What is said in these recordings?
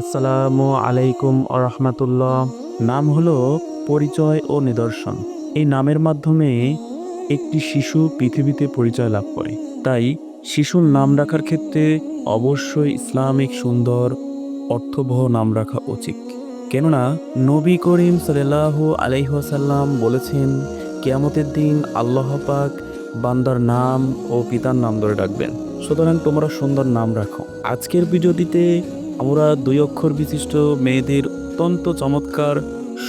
আসসালামু আলাইকুম রহমতুল্লাহ। নাম হলো পরিচয় ও নিদর্শন। এই নামের মাধ্যমে একটি শিশু পৃথিবীতে পরিচয় লাভ করে। তাই শিশুর নাম রাখার ক্ষেত্রে অবশ্যই ইসলামিক সুন্দর, অর্থবহ নাম রাখা উচিত। কেননা, নবী করিম সাল্লাহ আলাইহাসাল্লাম বলেছেন, কেয়ামতের দিন আল্লাহ পাক বান্দার নাম ও পিতার নাম ধরে ডাকবেন। সুতরাং তোমরা সুন্দর নাম রাখো। আজকের ভিডিওটিতে আমরা দুই অক্ষর বিশিষ্ট মেয়েদের অত্যন্ত চমৎকার,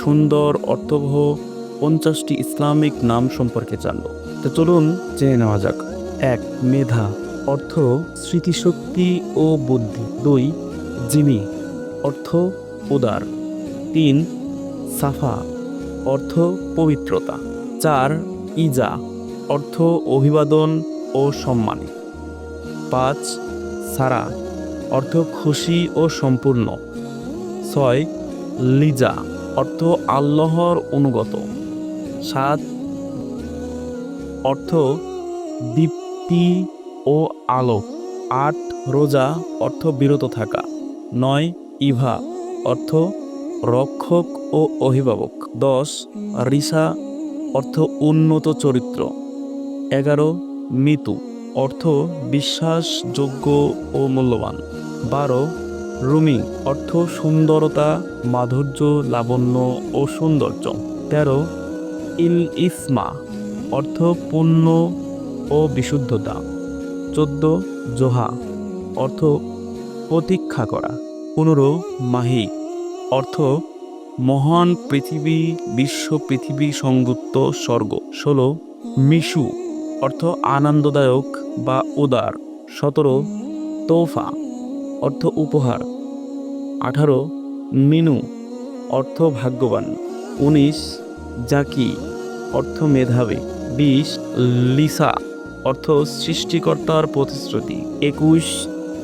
সুন্দর, অর্থবহ পঞ্চাশটি ইসলামিক নাম সম্পর্কে জানব। তো চলুন জেনে নেওয়া যাক। এক, মেধা। অর্থ, স্মৃতিশক্তি ও বুদ্ধি। দুই, জিমি। অর্থ, উদার। তিন, সাফা। অর্থ, পবিত্রতা। চার, ইজা। অর্থ, অভিবাদন ও সম্মান। পাঁচ, সারা। অর্থ খুশি ও সম্পূর্ণ। ছয়, লিজা, অর্থ আল্লাহর অনুগত। সাত, অর্থ দীপ্তি ও আলো। আট, রোজা, অর্থ বিরত থাকা। নয়, ইভা, অর্থ রক্ষক ও অভিভাবক। দশ, রিসা, অর্থ উন্নত চরিত্র। এগারো, মিতু, অর্থ বিশ্বাসযোগ্য ও মূল্যবান। বারো, রুমি, অর্থ সুন্দরতা, মাধুর্য, লাবণ্য ও সৌন্দর্য। তেরো, ইল ইসমা, অর্থ পুণ্য ও বিশুদ্ধতা। চোদ্দ, জোহা, অর্থ প্রতীক্ষা করা। পনেরো, মাহি, অর্থ মহান পৃথিবী, বিশ্ব পৃথিবী সংযুক্ত স্বর্গ। ষোলো, মিশু, অর্থ আনন্দদায়ক বা উদার। সতেরো তোফা অর্থ উপহার। আঠারো, মিনু, অর্থ ভাগ্যবান। উনিশ, জাকি, অর্থ মেধাবী। বিশ, লিসা, অর্থ সৃষ্টিকর্তার প্রতিশ্রুতি। একুশ,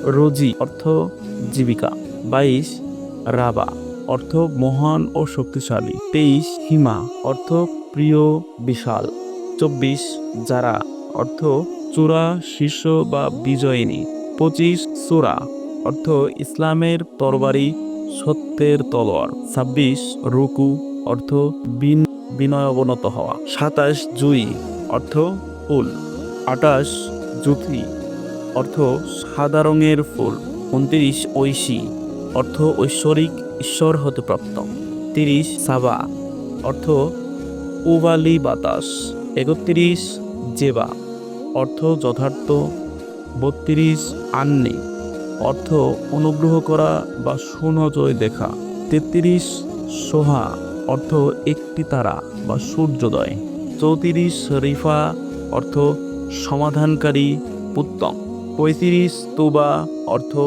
রোজি, অর্থ জীবিকা। বাইশ, রাবা, অর্থ মহান ও শক্তিশালী। তেইশ, হিমা, অর্থ প্রিয় বিশাল। চব্বিশ, যারা, অর্থ চূড়া, শীর্ষ বা বিজয়িনী। পঁচিশ, সুরা অর্থ ইসলামের তরবারি সত্যের তলোয়ার। ছাব্বিশ, রুকু, অর্থ বিন বিনয় অবনত হওয়া। সাতাশ, জুই, অর্থ ফুল। আটাশ জুথি, অর্থ সাদা রঙের ফুল। উনত্রিশ, ঐশী, অর্থ ঐশ্বরিক ঈশ্বর হতে প্রাপ্ত। তিরিশ, সাবা, অর্থ উবালি বাতাস। একত্রিশ, জেবা, অর্থ যথার্থ। বত্রিশ আন্নি অর্থ অনুগ্রহ করা বা সুনজয় দেখা। তেত্রিশ সোহা, অর্থ একটি তারা বা সূর্যোদয়। চৌত্রিশ রিফা, অর্থ সমাধানকারী উত্তম পঁয়ত্রিশ তুবা, অর্থ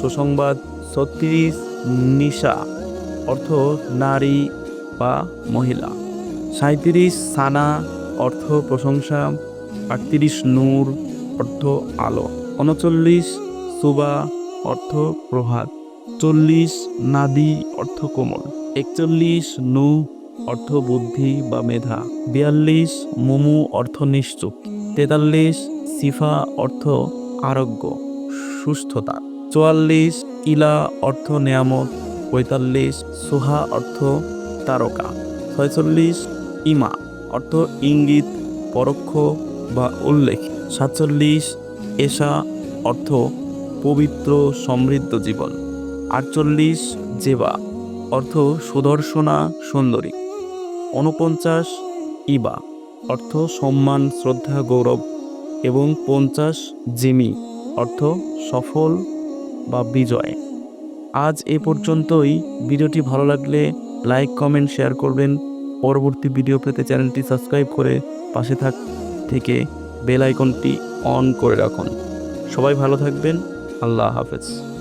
সুসংবাদ। ছত্রিশ নিশা, অর্থ নারী বা মহিলা। সাঁত্রিশ সানা, অর্থ প্রশংসা। আটত্রিশ নূর, অর্থ আলো। উনচল্লিশ সুবা অর্থ প্রভাত, চল্লিশ নাদি অর্থ কোমল, একচল্লিশ নু অর্থ বুদ্ধি বা মেধা, বিয়াল্লিশ মোমু অর্থ নিশ্চুপ, তেতাল্লিশ সিফা অর্থ আরোগ্য, সুস্থতা, চুয়াল্লিশ ইলা অর্থ নেয়ামত, পঁয়তাল্লিশ সোহা অর্থ তারকা, ছয়চল্লিশ ইমা অর্থ ইঙ্গিত, পরোক্ষ বা উল্লেখ, সাতচল্লিশ এশা অর্থ পবিত্র সমৃদ্ধ জীবন। আটচল্লিশ জেবা, অর্থ সুদর্শনা সুন্দরী। ঊনপঞ্চাশ ইবা, অর্থ সম্মান, শ্রদ্ধা, গৌরব। এবং পঞ্চাশ জিমি, অর্থ সফল বা বিজয়। আজ এ পর্যন্তই। ভিডিওটি ভালো লাগলে লাইক, কমেন্ট, শেয়ার করবেন। পরবর্তী ভিডিও পেতে চ্যানেলটি সাবস্ক্রাইব করে পাশে থাক থেকে বেল আইকনটি অন করে রাখুন। সবাই ভালো থাকবেন। Allah Hafiz.